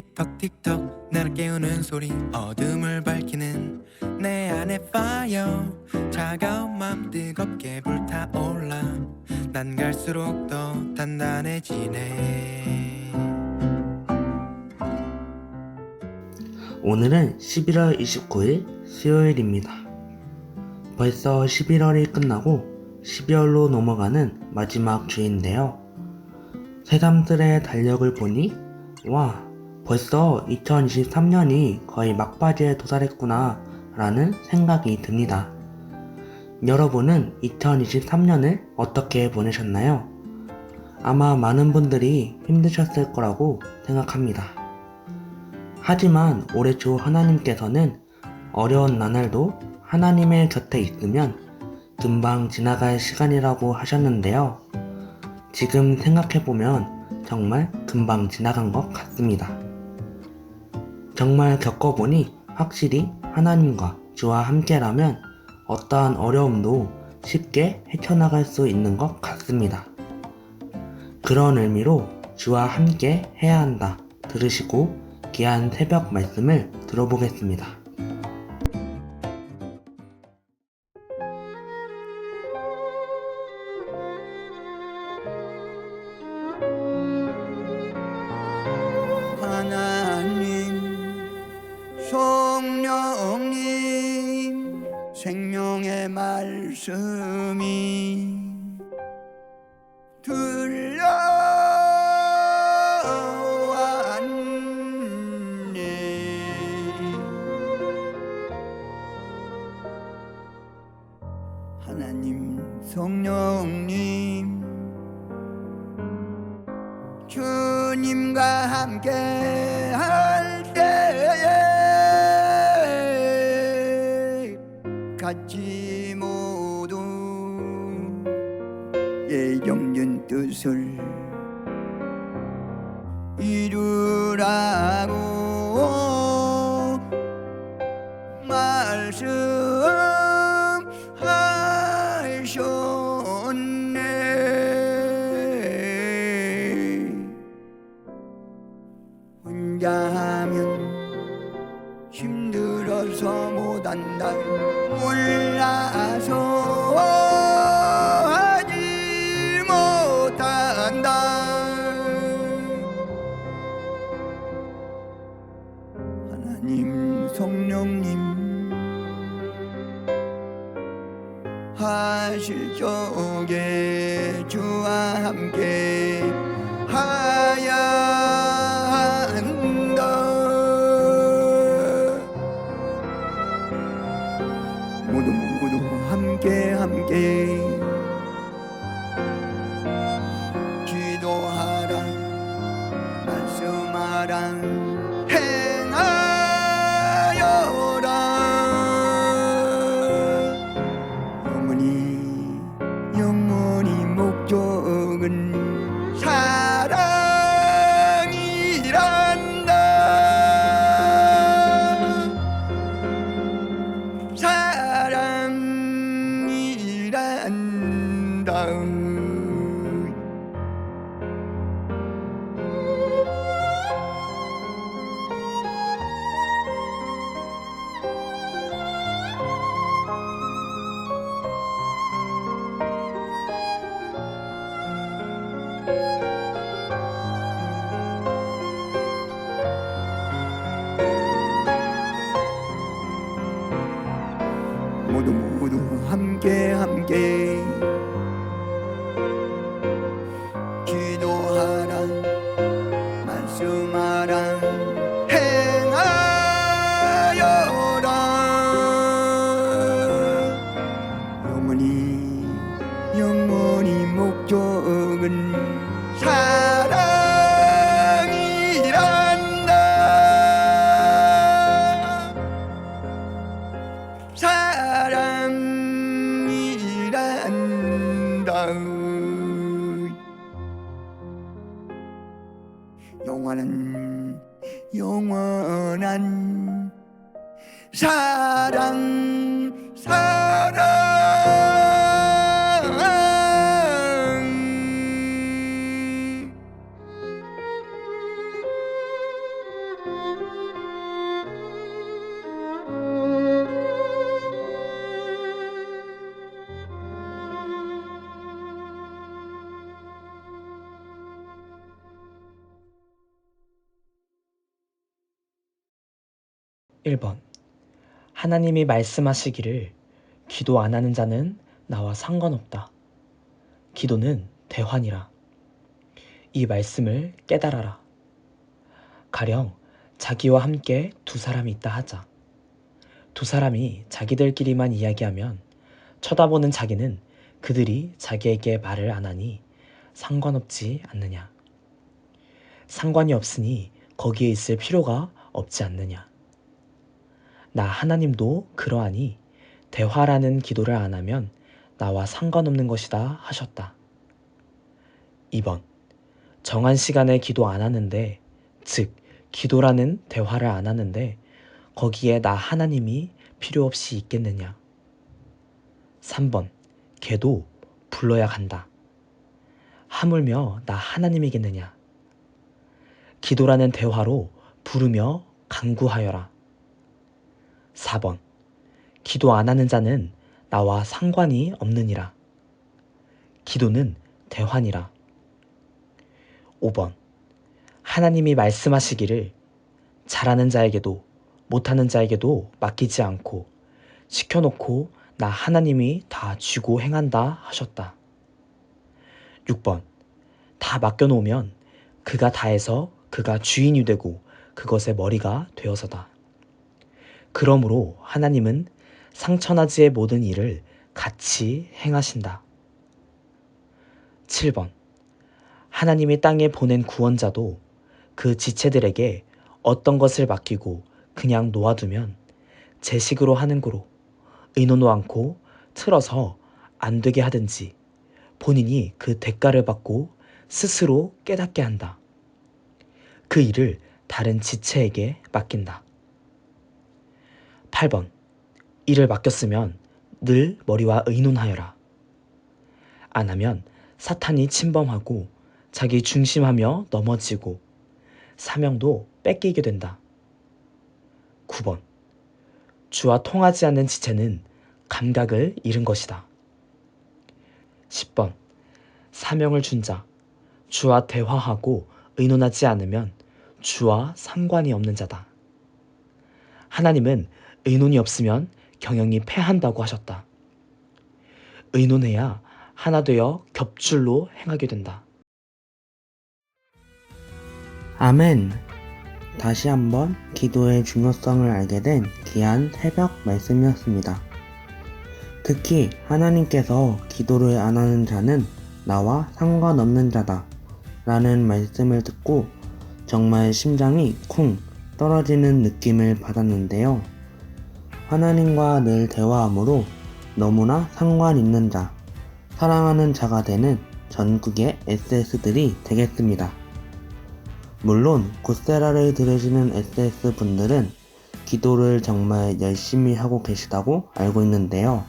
틱톡 틱톡 나를 깨우는 소리 어둠을 밝히는 내 안에 fire 차가운 맘 뜨겁게 불타올라 난 갈수록 더 단단해지네 오늘은 11월 29일 수요일입니다. 벌써 11월이 끝나고 12월로 넘어가는 마지막 주인데요. 새삼스레 달력을 보니 와 벌써 2023년이 거의 막바지에 도달했구나 라는 생각이 듭니다. 여러분은 2023년을 어떻게 보내셨나요? 아마 많은 분들이 힘드셨을 거라고 생각합니다. 하지만 올해 초 하나님께서는 어려운 나날도 하나님의 곁에 있으면 금방 지나갈 시간이라고 하셨는데요. 지금 생각해보면 정말 금방 지나간 것 같습니다. 정말 겪어보니 확실히 하나님과 주와 함께라면 어떠한 어려움도 쉽게 헤쳐나갈 수 있는 것 같습니다. 그런 의미로 주와 함께 해야 한다 들으시고 귀한 새벽 말씀을 들어보겠습니다. 성령님 생명의 말씀이 들려왔네. 하나님 성령님 주님과 함께 할 같이 모두 예정된 뜻을 이루라고 말씀 성령님 하실 적에 주와 함께 하야 한다. 모두 모두 함께 함께 1번 하나님이 말씀하시기를 기도 안 하는 자는 나와 상관없다. 기도는 대환이라. 이 말씀을 깨달아라. 가령 자기와 함께 두 사람이 있다 하자. 두 사람이 자기들끼리만 이야기하면 쳐다보는 자기는 그들이 자기에게 말을 안 하니 상관없지 않느냐. 상관이 없으니 거기에 있을 필요가 없지 않느냐. 나 하나님도 그러하니 대화라는 기도를 안 하면 나와 상관없는 것이다 하셨다. 2번. 정한 시간에 기도 안 하는데, 즉, 기도라는 대화를 안 하는데, 거기에 나 하나님이 필요 없이 있겠느냐. 3번. 걔도 불러야 간다. 하물며 나 하나님이겠느냐. 기도라는 대화로 부르며 간구하여라. 4번. 기도 안 하는 자는 나와 상관이 없느니라. 기도는 대환이라. 5번. 하나님이 말씀하시기를 잘하는 자에게도 못하는 자에게도 맡기지 않고 시켜놓고 나 하나님이 다 쥐고 행한다 하셨다. 6번. 다 맡겨놓으면 그가 다 해서 그가 주인이 되고 그것의 머리가 되어서다. 그러므로 하나님은 상천하지의 모든 일을 같이 행하신다. 7번. 하나님이 땅에 보낸 구원자도 그 지체들에게 어떤 것을 맡기고 그냥 놓아두면 제 식으로 하는 거로 의논도 않고 틀어서 안 되게 하든지 본인이 그 대가를 받고 스스로 깨닫게 한다. 그 일을 다른 지체에게 맡긴다. 8번. 일을 맡겼으면 늘 머리와 의논하여라. 안 하면 사탄이 침범하고 자기 중심하며 넘어지고 사명도 뺏기게 된다. 9번. 주와 통하지 않는 지체는 감각을 잃은 것이다. 10번. 사명을 준 자, 주와 대화하고 의논하지 않으면 주와 상관이 없는 자다. 하나님은 의논이 없으면 경영이 패한다고 하셨다. 의논해야 하나 되어 겹줄로 행하게 된다. 아멘. 다시 한번 기도의 중요성을 알게 된 귀한 새벽 말씀이었습니다. 특히 하나님께서 기도를 안 하는 자는 나와 상관없는 자다. 라는 말씀을 듣고 정말 심장이 쿵 떨어지는 느낌을 받았는데요. 하나님과 늘 대화함으로 너무나 상관 있는 자, 사랑하는 자가 되는 전국의 SS들이 되겠습니다. 물론 구세라를 들으시는 SS 분들은 기도를 정말 열심히 하고 계시다고 알고 있는데요.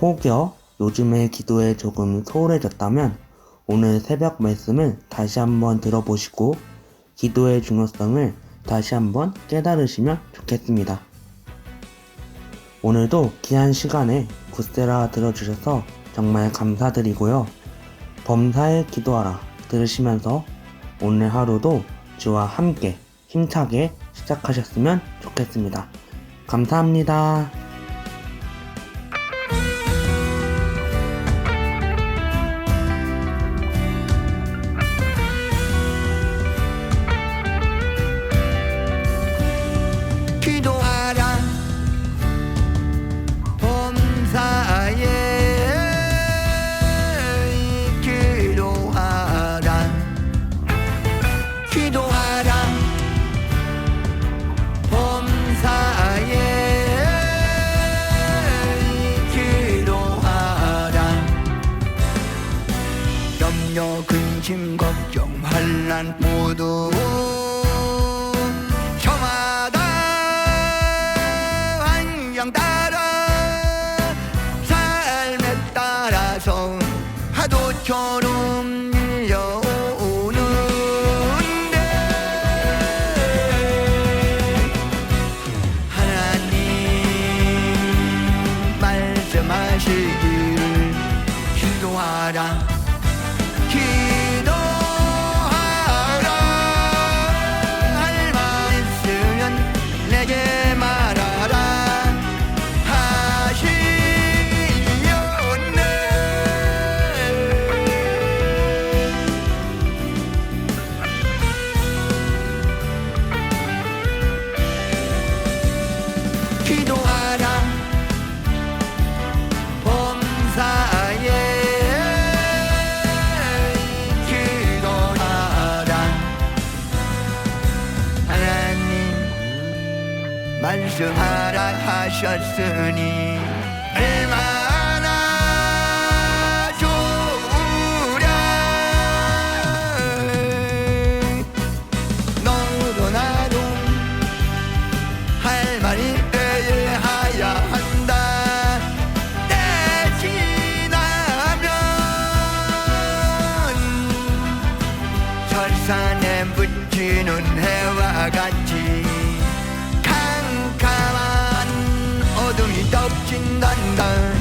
혹여 요즘에 기도에 조금 소홀해졌다면 오늘 새벽 말씀을 다시 한번 들어보시고 기도의 중요성을 다시 한번 깨달으시면 좋겠습니다. 오늘도 귀한 시간에 구세라 들어주셔서 정말 감사드리고요. 범사에 기도하라 들으시면서 오늘 하루도 주와 함께 힘차게 시작하셨으면 좋겠습니다. 감사합니다. 근심 걱정 환난 모두 복수하라 하셨으니 얼마나 좋으랴. 너도 나도 할 말이 되어야 한다. 때 지나면 설산에 붙이는 해와 같이 但